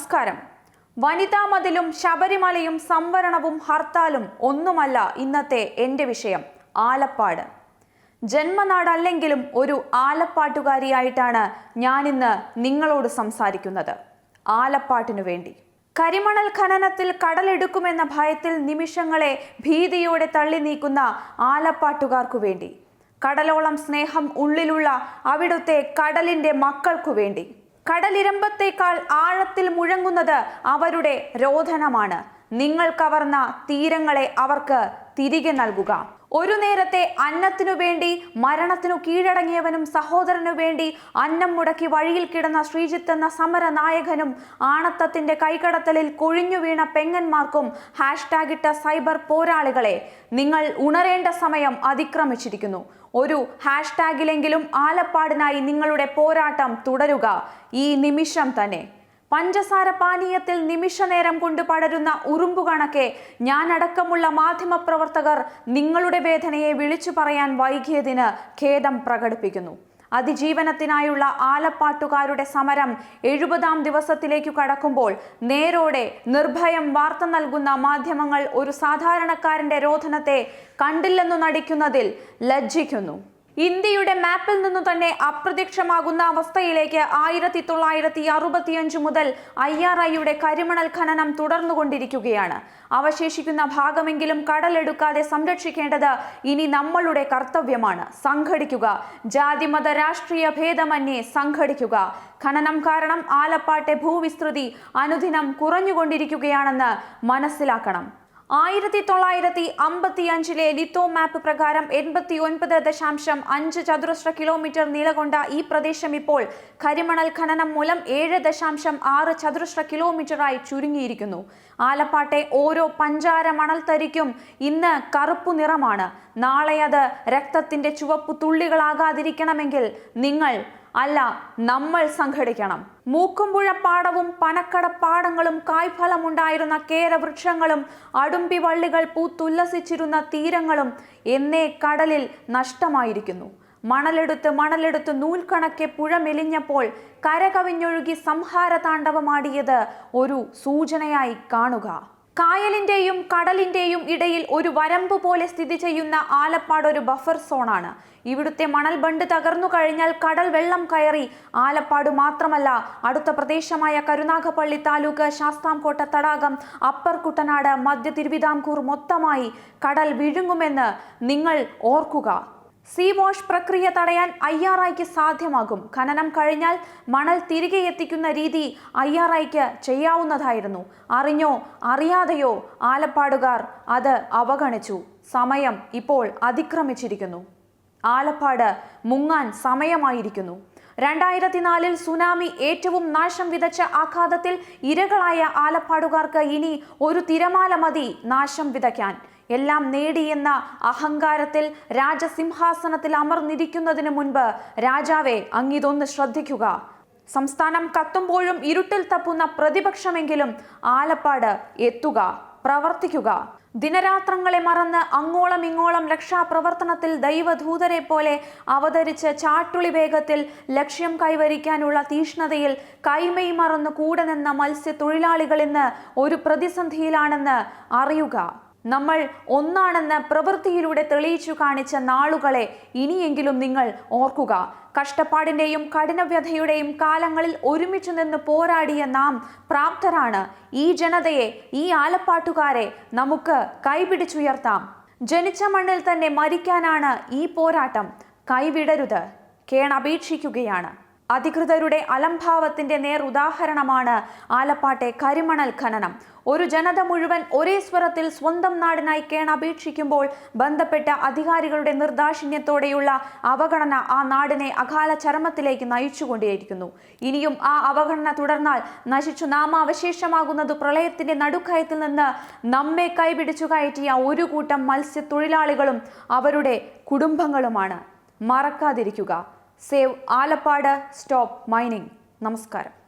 നമസ്കാരം. വനിതാ മതിലും ശബരിമലയും സംവരണവും ഹർത്താലും ഒന്നുമല്ല ഇന്നത്തെ എന്റെ വിഷയം ആലപ്പാട്. ജന്മനാടല്ലെങ്കിലും ഒരു ആലപ്പാട്ടുകാരിയായിട്ടാണ് ഞാനിന്ന് നിങ്ങളോട് സംസാരിക്കുന്നത്. ആലപ്പാട്ടിനു വേണ്ടി. കരിമണൽ ഖനനത്തിൽ കടലെടുക്കുമെന്ന ഭയത്തിൽ നിമിഷങ്ങളെ ഭീതിയോടെ തള്ളി നീക്കുന്ന ആലപ്പാട്ടുകാർക്കു വേണ്ടി. കടലോളം സ്നേഹം ഉള്ളിലുള്ള അവിടുത്തെ കടലിന്റെ മക്കൾക്കു വേണ്ടി. കടലിരമ്പത്തേക്കാൾ ആഴത്തിൽ മുഴങ്ങുന്നത് അവരുടെ രോധനമാണ്. നിങ്ങൾ കവർന്ന തീരങ്ങളെ അവർക്ക് തിരികെ നൽകുക. ഒരു നേരത്തെ അന്നത്തിനു വേണ്ടി മരണത്തിനു കീഴടങ്ങിയവനും സഹോദരനു വേണ്ടി അന്നം മുടക്കി വഴിയിൽ കിടന്ന ശ്രീജിത്ത് എന്ന സമര നായകനും ആണത്തത്തിന്റെ കൈകടത്തലിൽ കൊഴിഞ്ഞു വീണ പെങ്ങന്മാർക്കും ഹാഷ്ടാഗ് ഇട്ട സൈബർ പോരാളികളെ നിങ്ങൾ ഉണരേണ്ട സമയം അതിക്രമിച്ചിരിക്കുന്നു. ഒരു ഹാഷ്ടാഗിലെങ്കിലും ആലപ്പാടിനായി നിങ്ങളുടെ പോരാട്ടം തുടരുക ഈ നിമിഷം തന്നെ. പഞ്ചസാര പാനീയത്തിൽ നിമിഷനേരം കൊണ്ട് പടരുന്ന ഉറുമ്പു കണക്കെ ഞാനടക്കമുള്ള മാധ്യമപ്രവർത്തകർ നിങ്ങളുടെ വേദനയെ വിളിച്ചു പറയാൻ വൈകിയതിന് ഖേദം പ്രകടിപ്പിക്കുന്നു. അതിജീവനത്തിനായുള്ള ആലപ്പാട്ടുകാരുടെ സമരം എഴുപതാം ദിവസത്തിലേക്കു കടക്കുമ്പോൾ നേരോടെ നിർഭയം വാർത്ത നൽകുന്ന മാധ്യമങ്ങൾ ഒരു സാധാരണക്കാരന്റെ രോധനത്തെ കണ്ടില്ലെന്നു നടിക്കുന്നതിൽ ലജ്ജിക്കുന്നു. ഇന്ത്യയുടെ മാപ്പിൽ നിന്നു തന്നെ അപ്രത്യക്ഷമാകുന്ന അവസ്ഥയിലേക്ക് ആയിരത്തി തൊള്ളായിരത്തി അറുപത്തിയഞ്ച് മുതൽ ഐ ആർ ഐയുടെ കരിമണൽ ഖനനം തുടർന്നുകൊണ്ടിരിക്കുകയാണ്. അവശേഷിക്കുന്ന ഭാഗമെങ്കിലും കടലെടുക്കാതെ സംരക്ഷിക്കേണ്ടത് ഇനി നമ്മളുടെ കർത്തവ്യമാണ്. സംഘടിക്കുക. ജാതിമത രാഷ്ട്രീയ ഭേദമന്യേ സംഘടിക്കുക. ഖനനം കാരണം ആലപ്പാട്ടെ ഭൂവിസ്തൃതി അനുദിനം കുറഞ്ഞുകൊണ്ടിരിക്കുകയാണെന്ന് മനസ്സിലാക്കണം. ആയിരത്തി തൊള്ളായിരത്തി അമ്പത്തി അഞ്ചിലെ ലിത്തോ മാപ്പ് പ്രകാരം എൺപത്തി ഒൻപത് ദശാംശം അഞ്ച് ചതുരശ്ര കിലോമീറ്റർ നീളകൊണ്ട ഈ പ്രദേശം ഇപ്പോൾ കരിമണൽ ഖനനം മൂലം ഏഴ് ദശാംശം ആറ് ചതുരശ്ര കിലോമീറ്ററായി ചുരുങ്ങിയിരിക്കുന്നു. ആലപ്പാട്ടെ ഓരോ പഞ്ചാര മണൽത്തരിക്കും ഇന്ന് കറുപ്പു നിറമാണ്. നാളെ അത് രക്തത്തിന്റെ ചുവപ്പു തുള്ളികളാകാതിരിക്കണമെങ്കിൽ നിങ്ങൾ അല്ല നമ്മൾ സംഘടിക്കണം. മൂക്കുമ്പുഴ പാടവും പനക്കട പാടങ്ങളും കായ്ഫലമുണ്ടായിരുന്ന കേരവൃക്ഷങ്ങളും അടുമ്പി വള്ളികൾ പൂത്തുല്ലസിച്ചിരുന്ന തീരങ്ങളും എന്നേ കടലിൽ നഷ്ടമായിരിക്കുന്നു. മണലെടുത്ത് മണലെടുത്ത് നൂൽക്കണക്കെ പുഴ മെലിഞ്ഞപ്പോൾ കരകവിഞ്ഞൊഴുകി സംഹാര താണ്ഡവമാടിയത് ഒരു സൂചനയായി കാണുക. കായലിന്റെയും കടലിന്റെയും ഇടയിൽ ഒരു വരമ്പ് പോലെ സ്ഥിതി ചെയ്യുന്ന ആലപ്പാട് ഒരു ബഫർ സോണാണ്. ഇവിടുത്തെ മണൽ ബണ്ട് തകർന്നു കഴിഞ്ഞാൽ കടൽ വെള്ളം കയറി. ആലപ്പാട് മാത്രമല്ല അടുത്ത പ്രദേശമായ കരുനാഗപ്പള്ളി താലൂക്ക് ശാസ്താംകോട്ട തടാകം അപ്പർ കുട്ടനാട് മധ്യ തിരുവിതാംകൂർ മൊത്തമായി കടൽ വിഴുങ്ങുമെന്ന് നിങ്ങൾ ഓർക്കുക. സീ വാഷ് പ്രക്രിയ തടയാൻ ഐ ആർ ഐക്ക് സാധ്യമാകും. ഖനനം കഴിഞ്ഞാൽ മണൽ തിരികെ എത്തിക്കുന്ന രീതി ഐ ആർ ഐക്ക് ചെയ്യാവുന്നതായിരുന്നു. അറിഞ്ഞോ അറിയാതെയോ ആലപ്പാടുകാർ അത് അവഗണിച്ചു. സമയം ഇപ്പോൾ അതിക്രമിച്ചിരിക്കുന്നു. ആലപ്പാട് മുങ്ങാൻ സമയമായിരിക്കുന്നു. രണ്ടായിരത്തി നാലിൽ സുനാമി ഏറ്റവും നാശം വിതച്ച ആഘാതത്തിൽ ഇരകളായ ആലപ്പാടുകാർക്ക് ഇനി ഒരു തിരമാല മതി നാശം വിതയ്ക്കാൻ. എല്ലാം നേടിയെന്ന അഹങ്കാരത്തിൽ രാജസിംഹാസനത്തിൽ അമർന്നിരിക്കുന്നതിന് മുൻപ് രാജാവെ അങ്ങിതൊന്ന് ശ്രദ്ധിക്കുക. സംസ്ഥാനം കത്തുമ്പോഴും ഇരുട്ടിൽ തപ്പുന്ന പ്രതിപക്ഷമെങ്കിലും ആലപ്പാട് എത്തുക പ്രവർത്തിക്കുക. ദിനരാത്രങ്ങളെ മറന്ന് അങ്ങോളം ഇങ്ങോളം രക്ഷാപ്രവർത്തനത്തിൽ ദൈവദൂതരെ പോലെ അവതരിച്ച് ചാട്ടുളി വേഗത്തിൽ ലക്ഷ്യം കൈവരിക്കാനുള്ള തീഷ്ണതയിൽ കൈമൈ മറന്ന് കൂടെ നിന്ന മത്സ്യത്തൊഴിലാളികൾ ഇന്ന് ഒരു പ്രതിസന്ധിയിലാണെന്ന് അറിയുക. നമ്മൾ ഒന്നാണെന്ന് പ്രവൃത്തിയിലൂടെ തെളിയിച്ചു കാണിച്ച നാളുകളെ ഇനിയെങ്കിലും നിങ്ങൾ ഓർക്കുക. കഷ്ടപ്പാടിന്റെയും കഠിനവ്യഥയുടെയും കാലങ്ങളിൽ ഒരുമിച്ച് നിന്ന് പോരാടിയ നാം പ്രാപ്തരാണ്. ഈ ജനതയെ ഈ ആലപ്പാട്ടുകാരെ നമുക്ക് കൈപിടിച്ചുയർത്താം. ജനിച്ച മണ്ണിൽ തന്നെ മരിക്കാനാണ് ഈ പോരാട്ടം. കൈവിടരുത്. കേണപേക്ഷിക്കുകയാണ്. അധികൃതരുടെ അലംഭാവത്തിന്റെ നേർ ഉദാഹരണമാണ് ആലപ്പാട്ടെ കരിമണൽ ഖനനം. ഒരു ജനത മുഴുവൻ ഒരേ സ്വരത്തിൽ സ്വന്തം നാടിനായി കേണപേക്ഷിക്കുമ്പോൾ ബന്ധപ്പെട്ട അധികാരികളുടെ നിർദാക്ഷിണ്യത്തോടെയുള്ള അവഗണന ആ നാടിനെ അകാല ചരമത്തിലേക്ക് നയിച്ചുകൊണ്ടേയിരിക്കുന്നു. ഇനിയും ആ അവഗണന തുടർന്നാൽ നശിച്ചു നാമാവശേഷമാകുന്നത് പ്രളയത്തിന്റെ നടുക്കയത്തിൽ നിന്ന് നമ്മെ കൈപിടിച്ചു കയറ്റിയ ഒരു കൂട്ടം മത്സ്യത്തൊഴിലാളികളും അവരുടെ കുടുംബങ്ങളുമാണ്. മറക്കാതിരിക്കുക. Save Alappad stop mining. നമസ്കാരം.